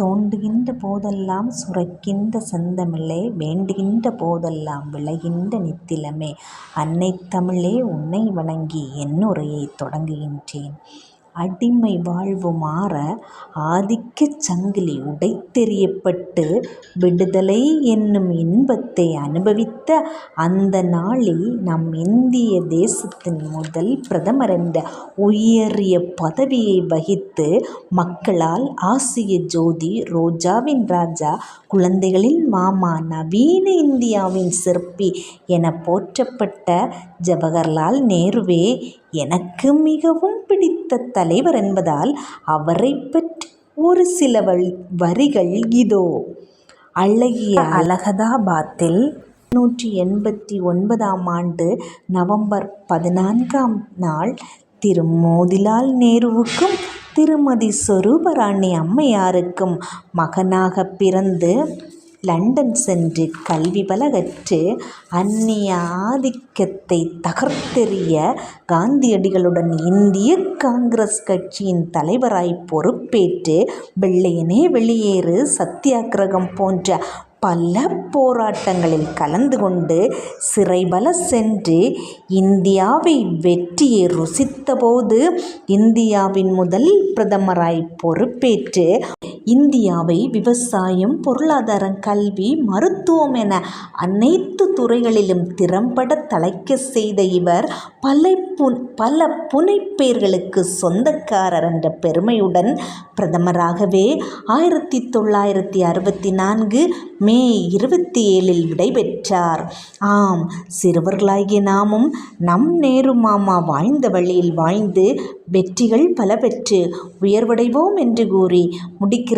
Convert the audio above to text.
தோண்டுகின்ற போதெல்லாம் சுரக்கின்ற செந்தமிழே வேண்டுகின்ற போதெல்லாம் விளைகின்ற நித்திலமே அன்னை தமிழே உன்னை வணங்கி என்னுரையை தொடங்குகின்றேன். அடிமை வாழ்வு மாற ஆதிக்கச் சங்கிலி உடைத்தெறியப்பட்டு விடுதலை என்னும் இன்பத்தை அனுபவித்த அந்த நாளில் நம் இந்திய தேசத்தின் முதல் பிரதமர் என்ற உயரிய பதவியை வகித்து மக்களால் ஆசிய ஜோதி ரோஜாவின் ராஜா குழந்தைகளின் மாமா நவீன இந்தியாவின் சிற்பி என போற்றப்பட்ட ஜவஹர்லால் நேருவே எனக்கு மிகவும் பிடித்த தலைவர் என்பதால் அவரை பற்றி ஒரு சில வரிகள் இதோ. அழகிய அலகதாபாத்தில் நூற்றி எண்பத்தி ஒன்பதாம் ஆண்டு நவம்பர் பதினான்காம் நாள் திரு. மோதிலால் நேருவுக்கும் திருமதி. சொரூபராணி அம்மையாருக்கும் மகனாகப் பிறந்து லண்டன் சென்று கல்வி பல கற்று அந்நிய ஆதிக்கத்தை தகர்த்தெறிய காந்தியடிகளுடன் இந்திய காங்கிரஸ் கட்சியின் தலைவராய் பொறுப்பேற்று வெள்ளையனே வெளியேறு சத்தியாகிரகம் போன்ற பல போராட்டங்களில் கலந்து கொண்டு சிறைபல சென்று இந்தியாவை வெற்றியை ருசித்தபோது இந்தியாவின் முதல் பிரதமராய் பொறுப்பேற்று இந்தியாவை விவசாயம் பொருளாதாரம் கல்வி மருத்துவம் என அனைத்து துறைகளிலும் திறம்பட தலைக்க செய்த இவர் பல பல புனைப்பெயர்களுக்கு சொந்தக்காரர் என்ற பெருமையுடன் பிரதமராகவே ஆயிரத்தி தொள்ளாயிரத்தி அறுபத்தி நான்கு மே இருபத்தி ஏழில் விடைபெற்றார். ஆம் சிறுவர்களாகிய நாமும் நம் நேரு மாமா வாழ்ந்த வழியில் வாழ்ந்து வெற்றிகள் பல பெற்று உயர்வடைவோம் என்று கூறி முடிக்கிற